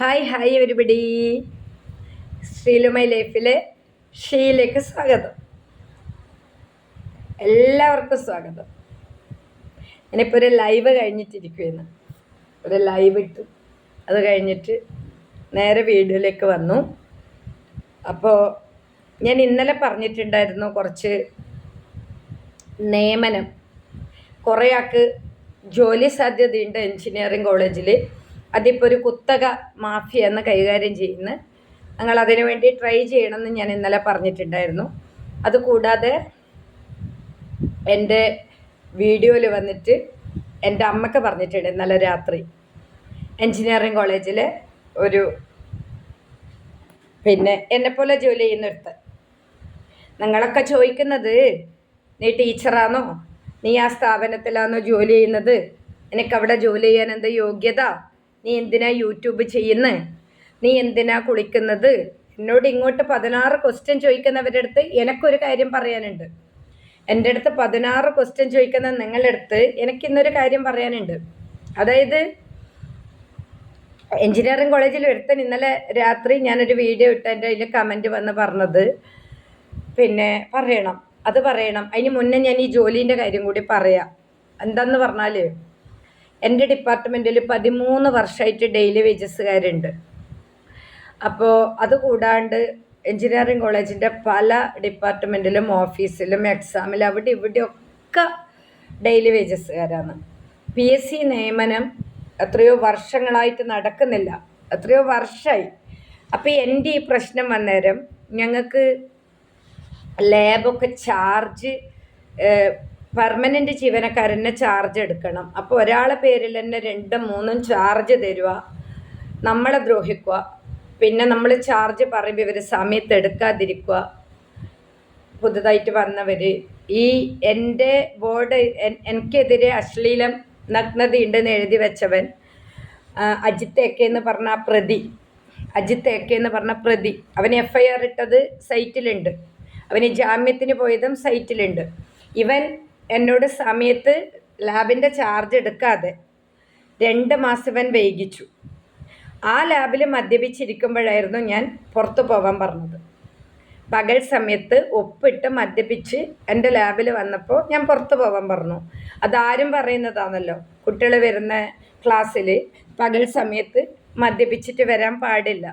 Hi hi ഒരുപടി ശ്രീലുമൈ ലൈഫിലെ ഷീയിലേക്ക് സ്വാഗതം. എല്ലാവർക്കും സ്വാഗതം. ഞാനിപ്പോൾ ഒരു ലൈവ് കഴിഞ്ഞിട്ടിരിക്കുകയെന്ന് ഒരു ലൈവ് ഇട്ടു. അത് കഴിഞ്ഞിട്ട് നേരെ വീഡിയോയിലേക്ക് വന്നു. അപ്പോൾ ഞാൻ ഇന്നലെ പറഞ്ഞിട്ടുണ്ടായിരുന്നു കുറച്ച് നിയമനം. കുറേ ആൾക്ക് ജോലി സാധ്യതയുണ്ട് എഞ്ചിനീയറിംഗ് കോളേജിൽ അതിപ്പോൾ ഒരു കുത്തക മാഫിയ എന്ന് കൈകാര്യം ചെയ്യുന്ന. ഞങ്ങൾ അതിനു വേണ്ടി ട്രൈ ചെയ്യണമെന്ന് ഞാൻ ഇന്നലെ പറഞ്ഞിട്ടുണ്ടായിരുന്നു. അതുകൂടാതെ എന്റെ വീഡിയോയിൽ വന്നിട്ട് എന്റെ അമ്മയ്ക്ക് പറഞ്ഞിട്ടുണ്ട് ഇന്നലെ രാത്രി. എഞ്ചിനീയറിംഗ് കോളേജിൽ ഒരു പിന്നെ എന്നെപ്പോലെ ജോലി ചെയ്യുന്നൊരുത്ത് നിങ്ങളൊക്കെ ചോദിക്കുന്നത് നീ ടീച്ചറാണോ? നീ ആ സ്ഥാപനത്തിലാണോ ജോലി ചെയ്യുന്നത്? നിനക്ക് അവിടെ ജോലി ചെയ്യാൻ എന്താ യോഗ്യത? നീ എന്തിനാ യൂട്യൂബ് ചെയ്യുന്നത് നീ എന്തിനാ കുളിക്കുന്നത്? എന്നോട് ഇങ്ങോട്ട് പതിനാറ് ക്വസ്റ്റ്യൻ ചോദിക്കുന്നവരുടെ അടുത്ത് എനിക്കൊരു കാര്യം പറയാനുണ്ട്. എന്റെ അടുത്ത് പതിനാറ് ക്വസ്റ്റ്യൻ ചോദിക്കുന്ന നിങ്ങളുടെ അടുത്ത് എനിക്കിന്നൊരു കാര്യം പറയാനുണ്ട്. അതായത് എഞ്ചിനീയറിംഗ് കോളേജിൽ ഒരുത്തൻ ഇന്നലെ രാത്രി ഞാനൊരു വീഡിയോ ഇട്ട് എന്റെ അതിൽ കമന്റ് വന്ന് പറഞ്ഞത്. പിന്നെ പറയണം. അത് പറയണം. അതിന് മുന്നേ ഞാൻ ഈ ജോലീന്റെ കാര്യം കൂടി പറയാം. എന്താന്ന് പറഞ്ഞാൽ എന്റെ ഡിപ്പാർട്ട്മെന്റിൽ പതിമൂന്ന് വർഷമായിട്ട് ഡെയിലി വേജസ്സുകാരുണ്ട്. അപ്പോൾ അതുകൂടാണ്ട് എഞ്ചിനീയറിംഗ് കോളേജിന്റെ പല ഡിപ്പാർട്ട്മെന്റിലും ഓഫീസിലും എക്സാമിലും അവിടെ ഇവിടെ ഒക്കെ ഡെയിലി വേജസ്സുകാരാണ്. പി എസ് സി നിയമനം എത്രയോ വർഷങ്ങളായിട്ട് നടക്കുന്നില്ല. എത്രയോ വർഷമായി. അപ്പോൾ എന്റെ ഈ പ്രശ്നം വന്നേരം ഞങ്ങൾക്ക് ലാബൊക്കെ ചാർജ് പെർമനന്റ് ജീവനക്കാരനെ ചാർജ് എടുക്കണം. അപ്പോൾ ഒരാളെ പേരിൽ തന്നെ രണ്ടും മൂന്നും ചാർജ് തരുക നമ്മളെ ദ്രോഹിക്കുക. പിന്നെ നമ്മൾ ചാർജ് പറയുമ്പോൾ ഇവർ സമയത്ത് എടുക്കാതിരിക്കുക. പുതുതായിട്ട് വന്നവർ ഈ എന്റെ ബോർഡ് എനിക്കെതിരെ അശ്ലീലം നഗ്നതയുണ്ടെന്ന് എഴുതി വെച്ചവൻ അജിത്ത് എക്കെ എന്ന് പറഞ്ഞ പ്രതി. അജിത്ത് എക്കെ എന്ന് പറഞ്ഞ പ്രതി. അവൻ എഫ് ഐ ആർ ഇട്ടത് സൈറ്റിലുണ്ട് അവന് ജാമ്യത്തിന് പോയതും സൈറ്റിലുണ്ട് ഇവൻ എന്നോട് സമയത്ത് ലാബിന്റെ ചാർജ് എടുക്കാതെ രണ്ട് മാസം അവൻ വൈകിച്ചു. ആ ലാബിൽ മദ്യപിച്ചിരിക്കുമ്പോഴായിരുന്നു ഞാൻ പുറത്തു പോകാൻ പറഞ്ഞത്. പകൽ സമയത്ത് ഒപ്പിട്ട് മദ്യപിച്ച് എന്റെ ലാബിൽ വന്നപ്പോൾ ഞാൻ പുറത്തു പോകാൻ പറഞ്ഞു. അതാരും പറയുന്നതാണല്ലോ കുട്ടികൾ വരുന്ന ക്ലാസ്സിൽ പകൽ സമയത്ത് മദ്യപിച്ചിട്ട് വരാൻ പാടില്ല.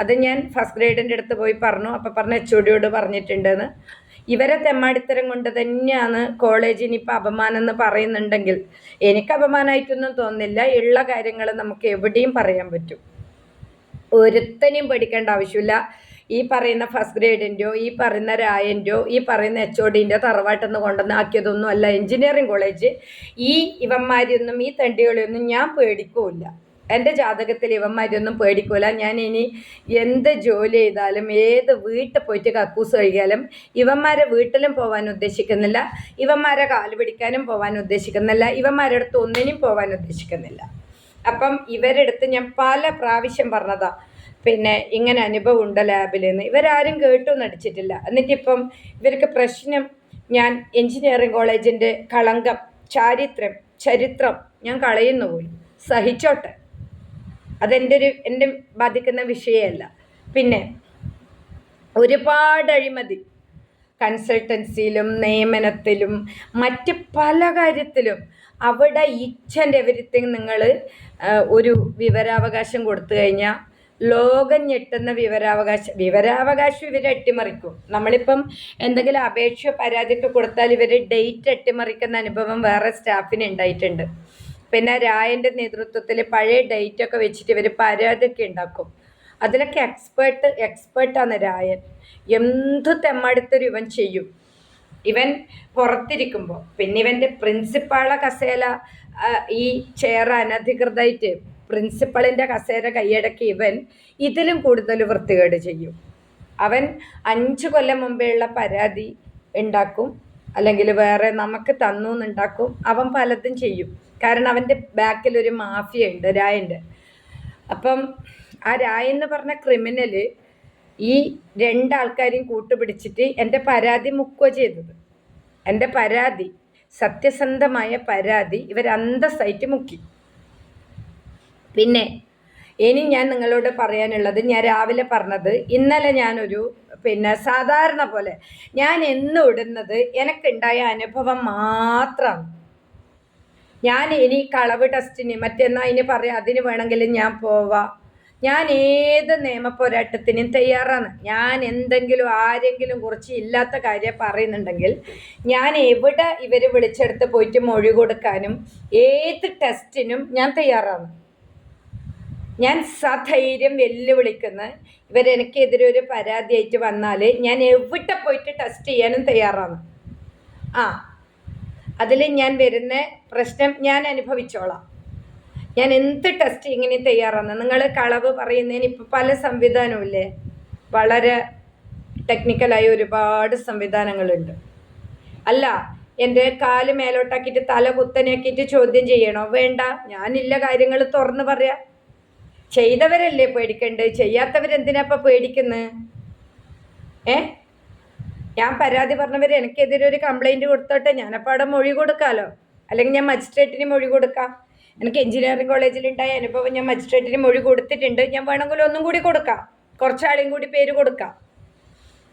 അത് ഞാൻ ഫസ്റ്റ് ഗ്രേഡിന്റെ അടുത്ത് പോയി പറഞ്ഞു. അപ്പം പറഞ്ഞ എച്ച് ഒടിയോട് പറഞ്ഞിട്ടുണ്ടെന്ന്. ഇവരെ തെമ്മാടിത്തരം കൊണ്ട് തന്നെയാണ് കോളേജിന് ഇപ്പം അപമാനം എന്ന് പറയുന്നുണ്ടെങ്കിൽ എനിക്ക് അപമാനമായിട്ടൊന്നും തോന്നുന്നില്ല. ഉള്ള കാര്യങ്ങൾ നമുക്ക് എവിടെയും പറയാൻ പറ്റും. ഒരുത്തനെയും പഠിക്കേണ്ട ആവശ്യമില്ല. ഈ പറയുന്ന ഫസ്റ്റ് ഗ്രേഡിന്റെയോ ഈ പറയുന്ന രായന്റെയോ ഈ പറയുന്ന എച്ച് ഒ ഡിന്റെ തറവാട്ടെന്ന് കൊണ്ടുവന്ന് ആക്കിയതൊന്നും അല്ല എഞ്ചിനീയറിംഗ് കോളേജ് ഈ ഇവന്മാരെയൊന്നും ഈ തണ്ടികളെയൊന്നും ഞാൻ പേടിക്കൂല എന്റെ ജാതകത്തിൽ ഇവന്മാരൊന്നും പേടിക്കൂല. ഞാൻ ഇനി എന്ത് ജോലി ചെയ്താലും ഏത് വീട്ടിൽ പോയിട്ട് കക്കൂസ് കഴിക്കാലും ഇവന്മാരെ വീട്ടിലും പോകാൻ ഉദ്ദേശിക്കുന്നില്ല. ഇവന്മാരെ കാൽ പിടിക്കാനും പോകാൻ ഉദ്ദേശിക്കുന്നില്ല. ഇവന്മാരുടെ അടുത്ത് ഒന്നിനും പോകാൻ ഉദ്ദേശിക്കുന്നില്ല. അപ്പം ഇവരുടെ അടുത്ത് ഞാൻ പല പ്രാവശ്യം പറഞ്ഞതാ. പിന്നെ ഇങ്ങനെ അനുഭവം ഉണ്ട് ലാബിൽ നിന്ന് ഇവരാരും കേട്ടു നടിച്ചിട്ടില്ല. എന്നിട്ടിപ്പം ഇവർക്ക് പ്രശ്നം ഞാൻ എഞ്ചിനീയറിംഗ് കോളേജിന്റെ കളങ്കം ചാരിത്രം ചരിത്രം ഞാൻ കളയുന്നു പോയി സഹിച്ചോട്ടെ. അതെന്റെ ഒരു എന്റെ ബാധിക്കുന്ന വിഷയമല്ല. പിന്നെ ഒരുപാട് അഴിമതി. കൺസൾട്ടൻസിയിലും നിയമനത്തിലും മറ്റ് പല കാര്യത്തിലും അവിടെ ഈച്ച് ആൻഡ് എവരിത്തിങ് നിങ്ങൾ ഒരു വിവരാവകാശം കൊടുത്തു കഴിഞ്ഞാൽ ലോകം ഞെട്ടുന്ന വിവരാവകാശം വിവരാവകാശം ഇവർ അട്ടിമറിക്കും. നമ്മളിപ്പം എന്തെങ്കിലും അപേക്ഷ പരാതിയൊക്കെ കൊടുത്താൽ ഇവർ ഡേറ്റ് അട്ടിമറിക്കുന്ന അനുഭവം വേറെ സ്റ്റാഫിന് ഉണ്ടായിട്ടുണ്ട്. പിന്നെ രായന്റെ നേതൃത്വത്തിൽ പഴയ ഡേറ്റ് ഒക്കെ വെച്ചിട്ട് ഇവർ പരാതിയൊക്കെ ഉണ്ടാക്കും അതിലൊക്കെ എക്സ്പേർട്ട് എക്സ്പേർട്ടാണ് രായൻ. എന്ത് തെമ്മടുത്തൊരു ഇവൻ ചെയ്യും. ഇവൻ പുറത്തിരിക്കുമ്പോൾ പിന്നെ ഇവന്റെ പ്രിൻസിപ്പാളെ കസേല ഈ ചെയർ അനധികൃതമായിട്ട് പ്രിൻസിപ്പളിന്റെ കസേര കൈയടക്കി ഇവൻ ഇതിലും കൂടുതൽ വൃത്തികേട് ചെയ്യും. അവൻ അഞ്ച് കൊല്ലം മുമ്പേ ഉള്ള പരാതി ഉണ്ടാക്കും അല്ലെങ്കിൽ വേറെ നമുക്ക് തന്നു എന്നുണ്ടാക്കും. അവൻ പലതും ചെയ്യും. കാരണം അവന്റെ ബാക്കിൽ ഒരു മാഫിയ ഉണ്ട് രായന്റെ അപ്പം ആ രായ എന്ന് പറഞ്ഞ ക്രിമിനൽ ഈ രണ്ടാൾക്കാരെയും കൂട്ടുപിടിച്ചിട്ട് എന്റെ പരാതി മുക്കുക ചെയ്തത്. എന്റെ പരാതി സത്യസന്ധമായ പരാതി ഇവർ അന്തസ്സായിട്ട് മുക്കി. പിന്നെ ഇനി ഞാൻ നിങ്ങളോട് പറയാനുള്ളത് ഞാൻ രാവിലെ പറഞ്ഞത് ഇന്നലെ ഞാനൊരു പിന്നെ സാധാരണ പോലെ ഞാൻ എന്നും ഇടുന്നത് എനിക്കുണ്ടായ അനുഭവം മാത്രമാണ് ഞാൻ ഇനി കളവ് ടെസ്റ്റിന് മറ്റെന്നാ ഇനി പറയാം അതിന് വേണമെങ്കിൽ ഞാൻ പോവാം. ഞാൻ ഏത് നിയമ പോരാട്ടത്തിനും തയ്യാറാണ്. ഞാൻ എന്തെങ്കിലും ആരെങ്കിലും കുറിച്ച് ഇല്ലാത്ത കാര്യം പറയുന്നുണ്ടെങ്കിൽ ഞാൻ എവിടെ ഇവർ വിളിച്ചെടുത്ത് പോയിട്ട് മൊഴി കൊടുക്കാനും ഏത് ടെസ്റ്റിനും ഞാൻ തയ്യാറാണ്. ഞാൻ സധൈര്യം വെല്ലുവിളിക്കുന്ന ഇവരെനിക്കെതിരെ ഒരു പരാതിയായിട്ട് വന്നാൽ ഞാൻ എവിടെ പോയിട്ട് ടെസ്റ്റ് ചെയ്യാനും തയ്യാറാണ്. ആ അതിൽ ഞാൻ വരുന്ന പ്രശ്നം ഞാൻ അനുഭവിച്ചോളാം. ഞാൻ എന്ത് ടെസ്റ്റ് ഇങ്ങനെ തയ്യാറാണ്? നിങ്ങൾ കളവ് പറയുന്നതിന് ഇപ്പോൾ പല സംവിധാനവും ഇല്ലേ? വളരെ ടെക്നിക്കലായി ഒരുപാട് സംവിധാനങ്ങളുണ്ട്. അല്ല എന്റെ കാൽ മേലോട്ടാക്കിയിട്ട് തല കുത്തനെയാക്കിയിട്ട് ചോദ്യം ചെയ്യണോ? വേണ്ട ഞാനില്ല കാര്യങ്ങൾ തുറന്ന് പറയാം. ചെയ്തവരല്ലേ പേടിക്കേണ്ടത് ചെയ്യാത്തവരെന്തിനാ ഇപ്പം പേടിക്കുന്നത് ഏ? ഞാൻ പരാതി പറഞ്ഞവര് എനിക്കെതിരെ ഒരു കംപ്ലൈന്റ് കൊടുത്തോട്ടെ ഞാനപ്പോൾ അവിടെ മൊഴി കൊടുക്കാമല്ലോ അല്ലെങ്കിൽ ഞാൻ മജിസ്ട്രേറ്റിന് മൊഴി കൊടുക്കാം. എനിക്ക് എഞ്ചിനീയറിംഗ് കോളേജിലുണ്ടായ അനുഭവം ഞാൻ മജിസ്ട്രേറ്റിന് മൊഴി കൊടുത്തിട്ടുണ്ട്. ഞാൻ വേണമെങ്കിൽ ഒന്നും കൂടി കൊടുക്കാം. കുറച്ചാളെയും കൂടി പേര് കൊടുക്കാം.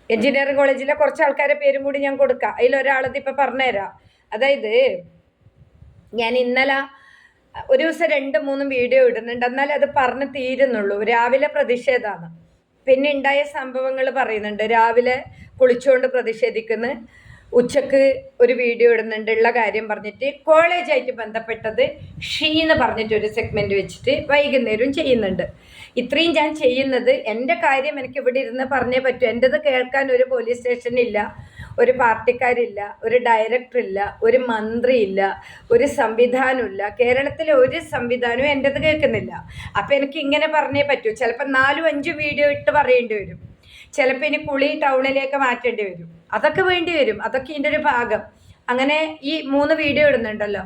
എഞ്ചിനീയറിംഗ് കോളേജിലെ കുറച്ച് ആൾക്കാരെ പേരും കൂടി ഞാൻ കൊടുക്കാം. അതിലൊരാളത് ഇപ്പം പറഞ്ഞുതരാം. അതായത് ഞാൻ ഇന്നലെ ഒരു ദിവസം രണ്ടും മൂന്നും വീഡിയോ ഇടുന്നുണ്ട്. എന്നാലും അത് പറഞ്ഞ് തീരുന്നുള്ളൂ. രാവിലെ പ്രതിഷേധമാണ്. പിന്നെ ഉണ്ടായ സംഭവങ്ങൾ പറയുന്നുണ്ട്. രാവിലെ കുളിച്ചുകൊണ്ട് പ്രതിഷേധിക്കുന്നു. ഉച്ചയ്ക്ക് ഒരു വീഡിയോ ഇടുന്നുണ്ട് ഉള്ള കാര്യം പറഞ്ഞിട്ട് കോളേജായിട്ട് ബന്ധപ്പെട്ടത് ഷീ എന്ന് പറഞ്ഞിട്ട് ഒരു സെഗ്മെന്റ് വെച്ചിട്ട് വൈകുന്നേരവും ചെയ്യുന്നുണ്ട്. ഇത്രയും ഞാൻ ചെയ്യുന്നത് എന്റെ കാര്യം എനിക്ക് ഇവിടെ ഇരുന്ന് പറഞ്ഞേ പറ്റൂ. എന്റെത് കേൾക്കാൻ ഒരു പോലീസ് സ്റ്റേഷനില്ല ഒരു പാർട്ടിക്കാരില്ല ഒരു ഡയറക്ടർ ഇല്ല ഒരു മന്ത്രി ഇല്ല ഒരു സംവിധാനമില്ല കേരളത്തിലെ ഒരു സംവിധാനവും എന്റെത് കേൾക്കുന്നില്ല. അപ്പം എനിക്ക് ഇങ്ങനെ പറഞ്ഞേ പറ്റൂ. ചിലപ്പോൾ നാലും അഞ്ചും വീഡിയോ ഇട്ട് പറയേണ്ടി വരും. ചിലപ്പോൾ ഇനി കുളി ടൗണിലേക്ക് മാറ്റേണ്ടി വരും. അതൊക്കെ വേണ്ടി വരും. അതൊക്കെ ഇതിന്റെ ഒരു ഭാഗം. അങ്ങനെ ഈ മൂന്ന് വീഡിയോ ഇടുന്നുണ്ടല്ലോ.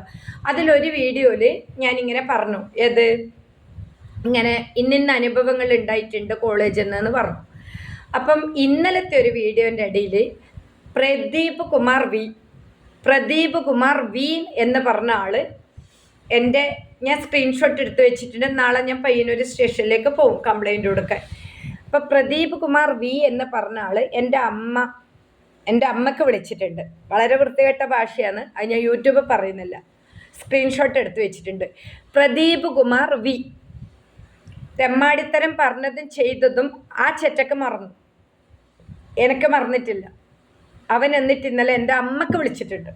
അതിലൊരു വീഡിയോയിൽ ഞാനിങ്ങനെ പറഞ്ഞു. ഏത്? ഇങ്ങനെ ഇന്നിന്ന അനുഭവങ്ങൾ ഉണ്ടായിട്ടുണ്ട് കോളേജിൽ നിന്ന് പറഞ്ഞു. അപ്പം ഇന്നലത്തെ ഒരു വീഡിയോന്റെ ഇടയിൽ പ്രദീപ് കുമാർ വി പ്രദീപ് കുമാർ വി എന്ന് പറഞ്ഞ ആൾ എന്റെ ഞാൻ സ്ക്രീൻഷോട്ട് എടുത്ത് വെച്ചിട്ടുണ്ട്. നാളെ ഞാൻ പയ്യന്നൂർ സ്റ്റേഷനിലേക്ക് പോകും കംപ്ലൈന്റ് കൊടുക്കാൻ. അപ്പം പ്രദീപ് കുമാർ വി എന്ന് പറഞ്ഞ ആൾ എന്റെ അമ്മ എന്റെ അമ്മയ്ക്ക് വിളിച്ചിട്ടുണ്ട്. വളരെ വൃത്തികെട്ട ഭാഷയാണ്. അത് ഞാൻ യൂട്യൂബ് പറയുന്നില്ല. സ്ക്രീൻഷോട്ട് എടുത്തു വെച്ചിട്ടുണ്ട്. പ്രദീപ് കുമാർ വി. തെമ്മാടിത്തരം പറഞ്ഞതും ചെയ്തതും ആ ചെറ്റക്ക് മറന്നു. എനിക്ക് മറന്നിട്ടില്ല. അവൻ എന്നിട്ട് ഇന്നലെ എന്റെ അമ്മയ്ക്ക് വിളിച്ചിട്ടുണ്ട്.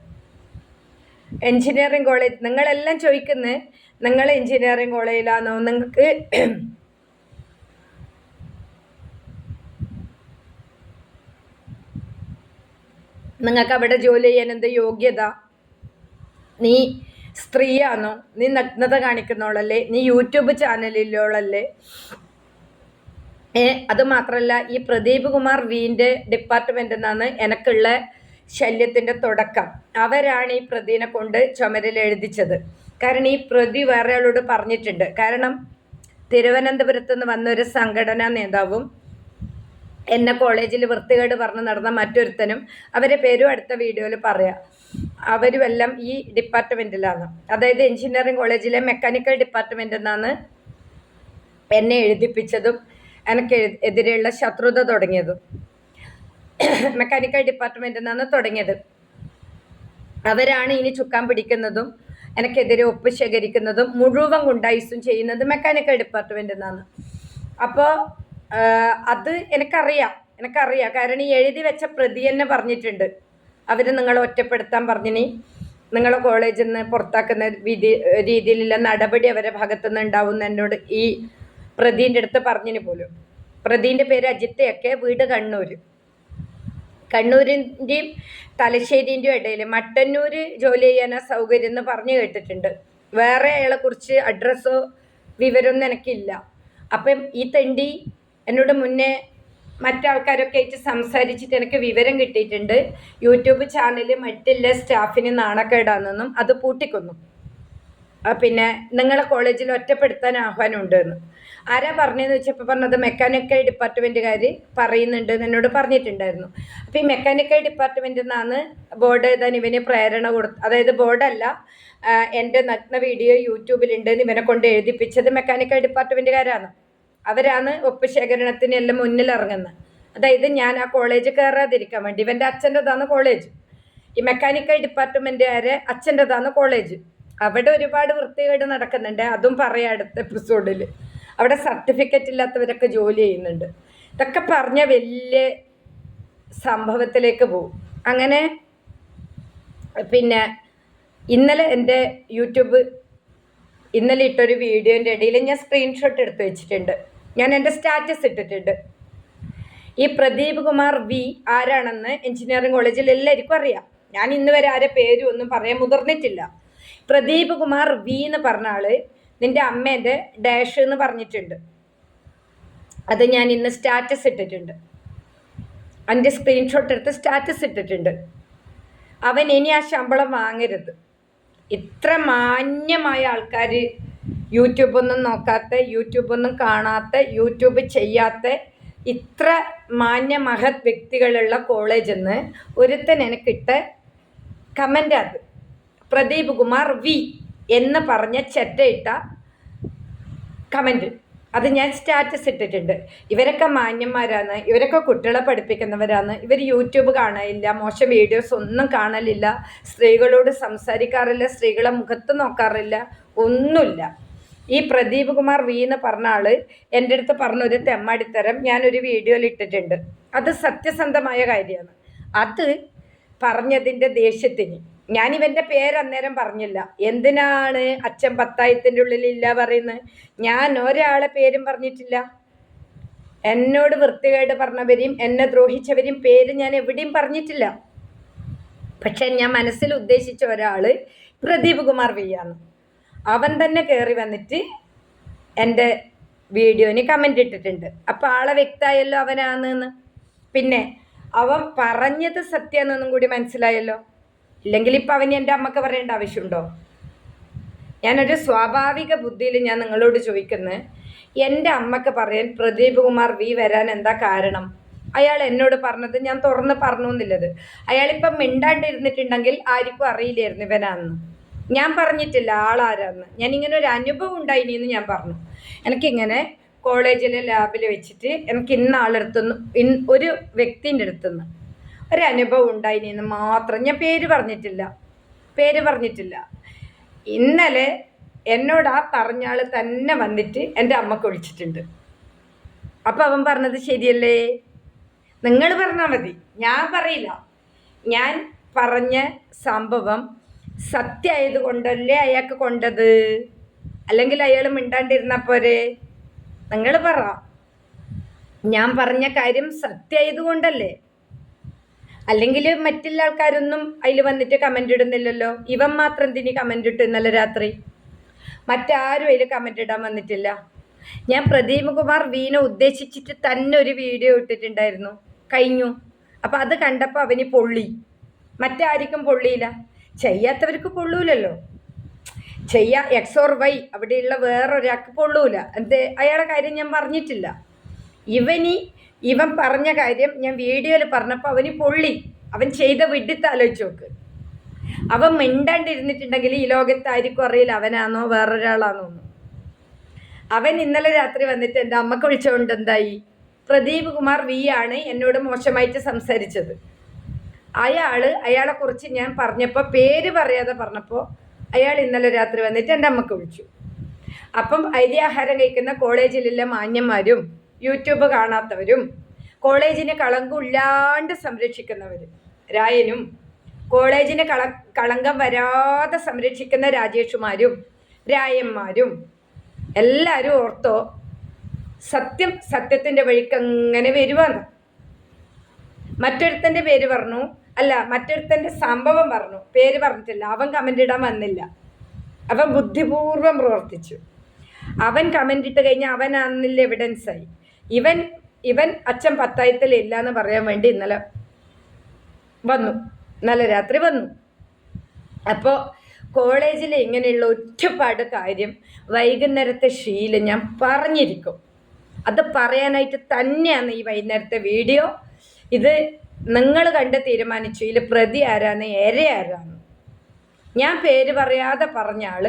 എൻജിനീയറിംഗ് കോളേജ് നിങ്ങളെല്ലാം ചോദിക്കുന്നത് നിങ്ങൾ എൻജിനീയറിംഗ് കോളേജിലാണോ നിങ്ങൾക്ക് നിങ്ങൾക്ക് അവിടെ ജോലി ചെയ്യാൻ എന്ത് യോഗ്യത? നീ സ്ത്രീയാണോ? നീ നഗ്നത കാണിക്കുന്നോളല്ലേ നീ യൂട്യൂബ് ചാനലിലോളല്ലേ ഏ അത് മാത്രമല്ല ഈ പ്രദീപ് കുമാർ വീന്റെ ഡിപ്പാർട്ട്മെന്റിൽ നിന്നാണ് എനിക്കുള്ള ശല്യത്തിന്റെ തുടക്കം. അവരാണ് ഈ പ്രതിനെ കൊണ്ട് ചുമരിൽ എഴുതിച്ചത്. കാരണം ഈ പ്രതി വേറെ ആളോട് പറഞ്ഞിട്ടുണ്ട്. കാരണം തിരുവനന്തപുരത്ത് നിന്ന് വന്ന ഒരു സംഘടനാ നേതാവും എന്നെ കോളേജിൽ വൃത്തികേട് പറഞ്ഞ് നടന്ന മറ്റൊരുത്തനും അവരെ പേരും അടുത്ത വീഡിയോയിൽ പറയാം. അവരുമെല്ലാം ഈ ഡിപ്പാർട്ട്മെന്റിലാണ് അതായത് എഞ്ചിനീയറിംഗ് കോളേജിലെ മെക്കാനിക്കൽ ഡിപ്പാർട്ട്മെന്റിൽ നിന്നാണ് എന്നെ എഴുതിപ്പിച്ചതും എനിക്ക് എതിരെയുള്ള ശത്രുത തുടങ്ങിയതും. മെക്കാനിക്കൽ ഡിപ്പാർട്ട്മെന്റിൽ നിന്നാണ് തുടങ്ങിയത്. അവരാണ് ഇനി ചുക്കാൻ പിടിക്കുന്നതും എനിക്കെതിരെ ഒപ്പ് ശേഖരിക്കുന്നതും മുഴുവൻ ഗുണ്ടായിസും ചെയ്യുന്നത് മെക്കാനിക്കൽ ഡിപ്പാർട്ട്മെന്റിൽ നിന്നാണ് അപ്പോൾ അത് എനിക്കറിയാം. എനിക്കറിയാം. കാരണം ഈ എഴുതി വെച്ച പ്രതി തന്നെ പറഞ്ഞിട്ടുണ്ട്. അവർ നിങ്ങളെ ഒറ്റപ്പെടുത്താൻ പറഞ്ഞിനി. നിങ്ങളെ കോളേജിൽ നിന്ന് പുറത്താക്കുന്ന വിധി രീതിയിലുള്ള നടപടി അവരെ ഭാഗത്തു നിന്ന് ഉണ്ടാവുന്ന എന്നോട് ഈ പ്രതീന്റെ അടുത്ത് പറഞ്ഞിന് പോലും. പ്രതീന്റെ പേര് അജിത്തയൊക്കെ വീട് കണ്ണൂർ കണ്ണൂരിന്റെയും തലശ്ശേരിന്റെയും ഇടയിൽ മട്ടന്നൂർ ജോലി ചെയ്യാനാ സൗകര്യം എന്ന് പറഞ്ഞു കേട്ടിട്ടുണ്ട്. വേറെ അയാളെ കുറിച്ച് അഡ്രസ്സോ വിവരമൊന്നും എനിക്കില്ല. അപ്പം ഈ തെണ്ടി എന്നോട് മുന്നേ മറ്റാൾക്കാരൊക്കെ ആയിട്ട് സംസാരിച്ചിട്ട് എനിക്ക് വിവരം കിട്ടിയിട്ടുണ്ട്. യൂട്യൂബ് ചാനൽ മറ്റുള്ള സ്റ്റാഫിന് നാണക്കേടാണെന്നും അത് പൂട്ടിക്കൊന്നു. പിന്നെ നിങ്ങളെ കോളേജിൽ ഒറ്റപ്പെടുത്താൻ ആഹ്വാനം എന്ന് ആരാ പറഞ്ഞതെന്ന് വെച്ചപ്പോൾ പറഞ്ഞത് മെക്കാനിക്കൽ ഡിപ്പാർട്ട്മെന്റുകാർ പറയുന്നുണ്ട് എന്ന് എന്നോട് പറഞ്ഞിട്ടുണ്ടായിരുന്നു. അപ്പോൾ ഈ മെക്കാനിക്കൽ ഡിപ്പാർട്ട്മെന്റിൽ നിന്നാണ് ബോർഡ് എഴുതാൻ ഇവന് പ്രേരണ കൊടുത്ത് അതായത് ബോർഡല്ല എന്റെ നഗ്ന വീഡിയോ യൂട്യൂബിലുണ്ട് ഇവനെ കൊണ്ട് എഴുതിപ്പിച്ചത് മെക്കാനിക്കൽ ഡിപ്പാർട്ട്മെന്റുകാരാണ് അവരാണ് ഒപ്പ് ശേഖരണത്തിന് എല്ലാം മുന്നിൽ ഇറങ്ങുന്നത് അതായത് ഞാൻ ആ കോളേജ് കയറാതിരിക്കാൻ വേണ്ടി. ഇവന്റെ അച്ഛന്റെതാണ് കോളേജ് ഈ മെക്കാനിക്കൽ ഡിപ്പാർട്ട്മെന്റുകാരെ അച്ഛന്റെതാണ് കോളേജ് അവിടെ ഒരുപാട് വൃത്തികേട് നടക്കുന്നുണ്ട്. അതും പറയാം അടുത്ത എപ്പിസോഡിൽ അവിടെ സർട്ടിഫിക്കറ്റ് ഇല്ലാത്തവരൊക്കെ ജോലി ചെയ്യുന്നുണ്ട്. ഇതൊക്കെ പറഞ്ഞ വലിയ സംഭവത്തിലേക്ക് പോകും. അങ്ങനെ പിന്നെ ഇന്നലെ എന്റെ യൂട്യൂബ് ഇന്നലെ ഇട്ടൊരു വീഡിയോന്റെ ഇടയിൽ ഞാൻ സ്ക്രീൻഷോട്ട് എടുത്ത് വെച്ചിട്ടുണ്ട്. ഞാൻ എന്റെ സ്റ്റാറ്റസ് ഇട്ടിട്ടുണ്ട്. ഈ പ്രദീപ് കുമാർ വി ആരാണെന്ന് എഞ്ചിനീയറിംഗ് കോളേജിൽ എല്ലാവർക്കും അറിയാം. ഞാൻ ഇന്ന് വരെ ആരെ പേരും ഒന്നും പറയാൻ മുതിർന്നിട്ടില്ല. പ്രദീപ് കുമാർ വി എന്ന് പറഞ്ഞ ആൾ നിന്റെ അമ്മേന്റെ ഡാഷ് എന്ന് പറഞ്ഞിട്ടുണ്ട്. അത് ഞാൻ ഇന്ന് സ്റ്റാറ്റസ് ഇട്ടിട്ടുണ്ട്. അതിന്റെ സ്ക്രീൻഷോട്ട് എടുത്ത് സ്റ്റാറ്റസ് ഇട്ടിട്ടുണ്ട്. അവൻ ഇനി ആ ശമ്പളം വാങ്ങരുത്. ഇത്ര മാന്യമായ ആൾക്കാർ യൂട്യൂബൊന്നും നോക്കാത്ത യൂട്യൂബൊന്നും കാണാത്ത യൂട്യൂബ് ചെയ്യാത്ത ഇത്ര മാന്യ മഹത് വ്യക്തികളുള്ള കോളേജിൽ നിന്ന് ഒരുത്തൻ എനിക്കിട്ട് കമന്റ് അത്. പ്രദീപ് കുമാർ വി എന്ന് പറഞ്ഞ ചെറ്റയിട്ട കമന്റ് അത് ഞാൻ സ്റ്റാറ്റസ് ഇട്ടിട്ടുണ്ട്. ഇവരൊക്കെ മാന്യന്മാരാണ് ഇവരൊക്കെ കുട്ടികളെ പഠിപ്പിക്കുന്നവരാണ്. ഇവർ യൂട്യൂബ് കാണലില്ല മോശം വീഡിയോസ് ഒന്നും കാണലില്ല സ്ത്രീകളോട് സംസാരിക്കാറില്ല സ്ത്രീകളെ മുഖത്ത് നോക്കാറില്ല ഒന്നുമില്ല. ഈ പ്രദീപ് കുമാർ വി എന്ന് പറഞ്ഞ ആൾ എന്റെ അടുത്ത് പറഞ്ഞ ഒരു തെമ്മടിത്തരം ഞാനൊരു വീഡിയോയിൽ ഇട്ടിട്ടുണ്ട്. അത് സത്യസന്ധമായ കാര്യമാണ്. അത് പറഞ്ഞതിന്റെ ദേഷ്യത്തിന്. ഞാൻ ഇവന്റെ പേര് അന്നേരം പറഞ്ഞില്ല. എന്തിനാണ് അച്ഛൻ പത്തായത്തിന്റെ ഉള്ളിൽ ഇല്ല പറയുന്നത്? ഞാൻ ഒരാളെ പേരും പറഞ്ഞിട്ടില്ല. എന്നോട് വൃത്തികേട് പറഞ്ഞവരെയും എന്നെ ദ്രോഹിച്ചവരെയും പേര് ഞാൻ എവിടെയും പറഞ്ഞിട്ടില്ല. പക്ഷെ ഞാൻ മനസ്സിൽ ഉദ്ദേശിച്ച ഒരാൾ പ്രദീപ് കുമാർ വിയാണ് അവൻ തന്നെ കയറി വന്നിട്ട് എന്റെ വീഡിയോന് കമന്റ് ഇട്ടിട്ടുണ്ട്. അപ്പോൾ ആളെ വ്യക്തമായല്ലോ അവനാണെന്ന്. പിന്നെ അവൻ പറഞ്ഞത് സത്യമെന്നൊന്നും കൂടി മനസ്സിലായല്ലോ. ഇല്ലെങ്കിൽ ഇപ്പം അവന് എന്റെ അമ്മയ്ക്ക് പറയേണ്ട ആവശ്യമുണ്ടോ? ഞാനൊരു സ്വാഭാവിക ബുദ്ധിയിൽ ഞാൻ നിങ്ങളോട് ചോദിക്കുന്നത് എന്റെ അമ്മയ്ക്ക് പറയാൻ പ്രദീപ് കുമാർ വി വരാൻ എന്താ കാരണം? അയാൾ എന്നോട് പറഞ്ഞത് ഞാൻ തുറന്ന് പറഞ്ഞു എന്നുള്ളത് അയാളിപ്പം മിണ്ടാണ്ടിരുന്നിട്ടുണ്ടെങ്കിൽ ആർക്കും അറിയില്ലായിരുന്നു ഇവനാന്ന് ഞാൻ പറഞ്ഞിട്ടില്ല ആളാരാന്ന്. ഇങ്ങനെ ഒരു അനുഭവം ഉണ്ടായിനി എന്ന് ഞാൻ പറഞ്ഞു. എനിക്കിങ്ങനെ കോളേജിലെ ലാബിൽ വെച്ചിട്ട് എനിക്ക് ഇന്ന ആളെടുത്തുനിന്ന് ഇൻ ഒരു വ്യക്തിന്റെ അടുത്തുനിന്ന് ഒരു അനുഭവം ഉണ്ടായിനി എന്ന് മാത്രം. ഞാൻ പേര് പറഞ്ഞിട്ടില്ല. പേര് പറഞ്ഞിട്ടില്ല. ഇന്നലെ എന്നോട് ആ പറഞ്ഞ തന്നെ വന്നിട്ട് എന്റെ അമ്മയ്ക്ക് വിളിച്ചിട്ടുണ്ട്. അപ്പം അവൻ പറഞ്ഞത് ശരിയല്ലേ? നിങ്ങൾ പറഞ്ഞാൽ മതി. ഞാൻ പറയില്ല. ഞാൻ പറഞ്ഞ സംഭവം സത്യമായത് കൊണ്ടല്ലേ അയാൾക്ക് കൊണ്ടത്? അല്ലെങ്കിൽ അയാൾ മിണ്ടാണ്ടിരുന്ന പോരെ നിങ്ങൾ പറ. ഞാൻ പറഞ്ഞ കാര്യം സത്യമായത് കൊണ്ടല്ലേ അല്ലെങ്കിൽ മറ്റുള്ള ആൾക്കാരൊന്നും അതിൽ വന്നിട്ട് കമന്റ് ഇടുന്നില്ലല്ലോ? ഇവൻ മാത്രം എന്തിനി കമന്റ് ഇട്ടു ഇന്നലെ രാത്രി? മറ്റാരും അതിൽ കമന്റ് ഇടാൻ വന്നിട്ടില്ല. ഞാൻ പ്രദീപ് കുമാർ വീണ ഉദ്ദേശിച്ചിട്ട് തന്നെ ഒരു വീഡിയോ ഇട്ടിട്ടുണ്ടായിരുന്നു. കഴിഞ്ഞു. അപ്പം അത് കണ്ടപ്പോൾ അവന് പൊള്ളി. മറ്റാർക്കും പൊള്ളിയില്ല. ചെയ്യാത്തവർക്ക് പൊള്ളൂലല്ലോ ചെയ്യാ എക്സ് ഓർ വൈ അവിടെയുള്ള വേറൊരാൾക്ക് പൊള്ളൂല എന്ത് അയാളെ കാര്യം ഞാൻ പറഞ്ഞിട്ടില്ല. ഇവനി ഇവൻ പറഞ്ഞ കാര്യം ഞാൻ വീഡിയോയിൽ പറഞ്ഞപ്പോൾ അവന് പൊള്ളി. അവൻ ചെയ്ത വിഡിത്ത് ആലോചിച്ച് നോക്ക്. അവൻ മിണ്ടാണ്ടിരുന്നിട്ടുണ്ടെങ്കിൽ ഈ ലോകത്തായിരിക്കും അറിയില്ല അവനാണോ വേറൊരാളാണോ എന്ന്. അവൻ ഇന്നലെ രാത്രി വന്നിട്ട് എന്റെ അമ്മയ്ക്ക് വിളിച്ചുകൊണ്ട് എന്തായി? പ്രദീപ് കുമാർ വി ആണ് എന്നോട് മോശമായിട്ട് സംസാരിച്ചത്. അയാൾ അയാളെക്കുറിച്ച് ഞാൻ പറഞ്ഞപ്പോൾ പേര് പറയാതെ പറഞ്ഞപ്പോൾ അയാൾ ഇന്നലെ രാത്രി വന്നിട്ട് എന്റെ അമ്മയ്ക്ക് വിളിച്ചു. അപ്പം അരിയാഹാരം കഴിക്കുന്ന കോളേജിലുള്ള മാന്യന്മാരും യൂട്യൂബ് കാണാത്തവരും കോളേജിന് കളങ്കമില്ലാണ്ട് സംരക്ഷിക്കുന്നവരും രായനും കോളേജിന് കള കളങ്കം വരാതെ സംരക്ഷിക്കുന്ന രാജേഷുമാരും രായന്മാരും എല്ലാവരും ഓർത്തോ സത്യം സത്യത്തിന്റെ വഴിക്ക് അങ്ങനെ വരുവാന്ന്. മറ്റൊരുത്തന്റെ പേര് പറഞ്ഞു അല്ല മറ്റൊരുത്തന്റെ സംഭവം പറഞ്ഞു. പേര് പറഞ്ഞിട്ടില്ല. അവൻ കമന്റ് ഇടാൻ വന്നില്ല. അവൻ ബുദ്ധിപൂർവം പ്രവർത്തിച്ചു. അവൻ കമന്റ് ഇട്ട് കഴിഞ്ഞാൽ അവൻ അന്നില്ല എവിഡൻസായി ഇവൻ ഇവൻ അച്ഛൻ പത്തായത്തിൽ ഇല്ല എന്ന് പറയാൻ വേണ്ടി ഇന്നലെ വന്നു. ഇന്നലെ രാത്രി വന്നു. അപ്പോൾ കോളേജിൽ ഇങ്ങനെയുള്ള ഒറ്റപ്പാട് കാര്യം വൈകുന്നേരത്തെ ശീലം ഞാൻ പറഞ്ഞിരിക്കും. അത് പറയാനായിട്ട് തന്നെയാണ് ഈ വൈകുന്നേരത്തെ വീഡിയോ. ഇത് നിങ്ങൾ കണ്ട് തീരുമാനിച്ചു ഇതിൽ പ്രതി ആരാന്ന് ഏര ആരാന്ന്. ഞാൻ പേര് പറയാതെ പറഞ്ഞ ആൾ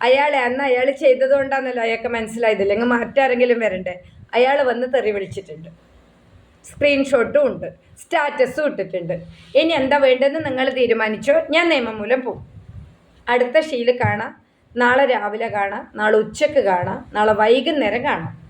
അയാളെ അന്ന് അയാൾ ചെയ്തതുകൊണ്ടാണല്ലോ അയാൾക്ക് മനസ്സിലായത് അല്ലെങ്കിൽ മറ്റാരെങ്കിലും വരണ്ടേ? അയാൾ വന്ന് തെറി വിളിച്ചിട്ടുണ്ട്. സ്ക്രീൻഷോട്ടും ഉണ്ട് സ്റ്റാറ്റസും ഇട്ടിട്ടുണ്ട്. ഇനി എന്താ വേണ്ടതെന്ന് നിങ്ങൾ തീരുമാനിച്ചോ ഞാൻ നിയമം മൂലം പോകും അടുത്ത ഷീൽ കാണാം നാളെ രാവിലെ കാണാം നാളെ ഉച്ചയ്ക്ക് കാണാം നാളെ വൈകുന്നേരം കാണാം.